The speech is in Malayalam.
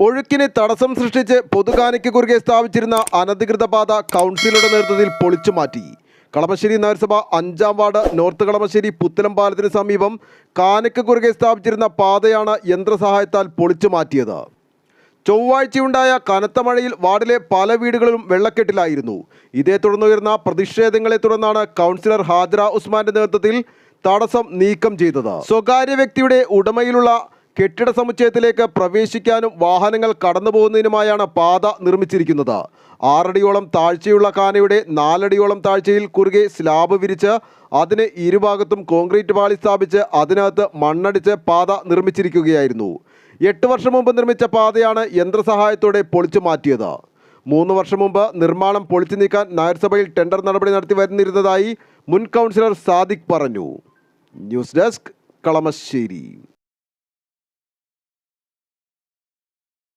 ഒഴുക്കിന് തടസ്സം സൃഷ്ടിച്ച് പൊതുകാനയ്ക്ക് കുറുകെ സ്ഥാപിച്ചിരുന്ന അനധികൃത പാത കൗൺസിലുടെ നേതൃത്വത്തിൽ പൊളിച്ചു മാറ്റി. കളമശ്ശേരി നഗരസഭ അഞ്ചാം വാർഡ് നോർത്ത് കളമശ്ശേരി പുത്തലം പാലത്തിന് സമീപം കാനയ്ക്ക് കുറുകെ സ്ഥാപിച്ചിരുന്ന പാതയാണ് യന്ത്രസഹായത്താൽ പൊളിച്ചു മാറ്റിയത്. ചൊവ്വാഴ്ചയുണ്ടായ കനത്ത മഴയിൽ വാർഡിലെ പല വീടുകളിലും വെള്ളക്കെട്ടിലായിരുന്നു. ഇതേ തുടർന്നുയർന്ന പ്രതിഷേധങ്ങളെ തുടർന്നാണ് കൗൺസിലർ ഹാജറ ഉസ്മാന്റെ നേതൃത്വത്തിൽ തടസ്സം നീക്കം ചെയ്തത്. സ്വകാര്യ വ്യക്തിയുടെ ഉടമയിലുള്ള കെട്ടിട സമുച്ചയത്തിലേക്ക് പ്രവേശിക്കാനും വാഹനങ്ങൾ കടന്നു പോകുന്നതിനുമായാണ് പാത നിർമ്മിച്ചിരിക്കുന്നത്. ആറടിയോളം താഴ്ചയുള്ള കാനയുടെ നാലടിയോളം താഴ്ചയിൽ കുറുകെ സ്ലാബ് വിരിച്ച് അതിന് ഇരുഭാഗത്തും കോൺക്രീറ്റ് പാളി സ്ഥാപിച്ച് അതിനകത്ത് മണ്ണടിച്ച് പാത നിർമ്മിച്ചിരിക്കുകയായിരുന്നു. എട്ട് വർഷം മുമ്പ് നിർമ്മിച്ച പാതയാണ് യന്ത്രസഹായത്തോടെ പൊളിച്ചു മാറ്റിയത്. മൂന്ന് വർഷം മുമ്പ് നിർമ്മാണം പൊളിച്ചു നീക്കാൻ നഗരസഭയിൽ ടെൻഡർ നടപടി നടത്തി വരുന്നിരുന്നതായി മുൻ കൗൺസിലർ സാദിഖ് പറഞ്ഞു. News desk Kalamassery.